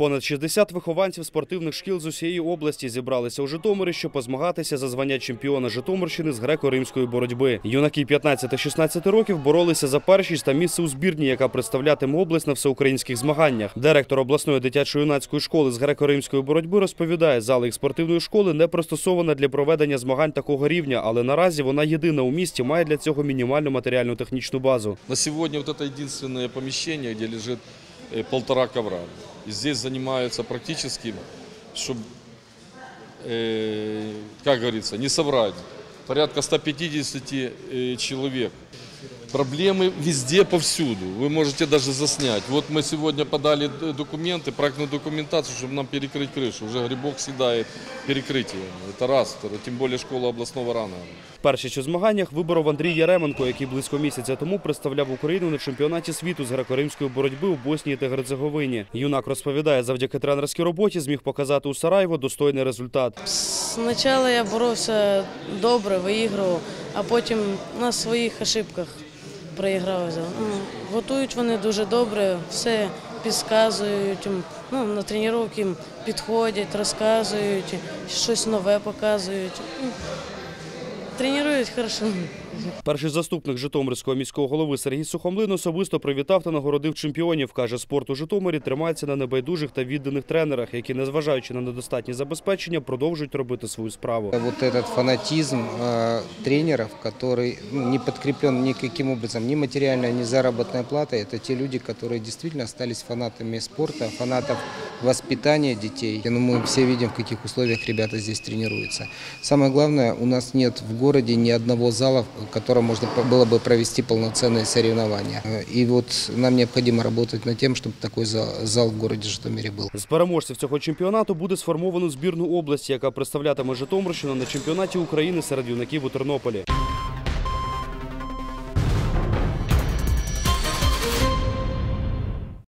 Понад 60 вихованців спортивних шкіл з усієї області зібралися у Житомирі, щоб позмагатися за звання чемпіона Житомирщини з греко-римської боротьби. Юнаки 15-16 років боролися за першість та місце у збірні, яка представлятиме область на всеукраїнських змаганнях. Директор обласної дитячо-юнацької школи з греко-римської боротьби розповідає, зала їх спортивної школи не пристосована для проведення змагань такого рівня, але наразі вона єдина у місті має для цього мінімальну матеріально-технічну базу. На сегодня вот это единственное помещение, где лежит э, полтора ковра. Здесь занимаются практически, чтобы, как говорится, не соврать, порядка 150 э, человек. Проблемы везде, повсюду. Вы можете даже заснять. Вот мы сегодня подали д- документы, проектную документацию, чтобы нам перекрыть крышу. Уже грибок съедает перекрытие. Это раз. Второе. Тем более школа областного ранга. Першість у змаганнях виборов Андрій Яременко, який близько місяця тому представляв Україну на чемпіонаті світу з греко-римської боротьби у Боснії та Герцеговині. Юнак розповідає, завдяки тренерській роботі зміг показати у Сараєво достойний результат. Спочатку я боровся добре, виігрував, а потім на своїх ошибках проіграв. Ну, Готують вони дуже добре, все підказують, ну, на тренування підходять, розказують, щось нове показують. Ну, Тренують хорошо. Перший заступник Житомирського міського голови Сергій Сухомлин особисто привітав та нагородив чемпіонів. Каже, спорт у Житомирі тримається на небайдужих та відданих тренерах, які, незважаючи на недостатні забезпечення, продовжують робити свою справу. Вот этот фанатизм э, тренеров, который ну, не подкреплен никаким образом, ни материальной, ни заработной платой, это те люди, которые действительно остались фанатами спорта, фанатов воспитания детей. Ну, мы все видим, в каких условиях ребята здесь тренируются. Самое главное, у нас нет в городе ни одного зала, в котором можно по- было бы провести полноценные соревнования. Э, И вот нам необходимо работать над тем, чтобы такой зал, зал в городе Житомире был. З переможців цього чемпіонату буде сформовано збірну області, яка представлятиме Житомирщину на чемпіонаті України серед юнаків у Тернополі.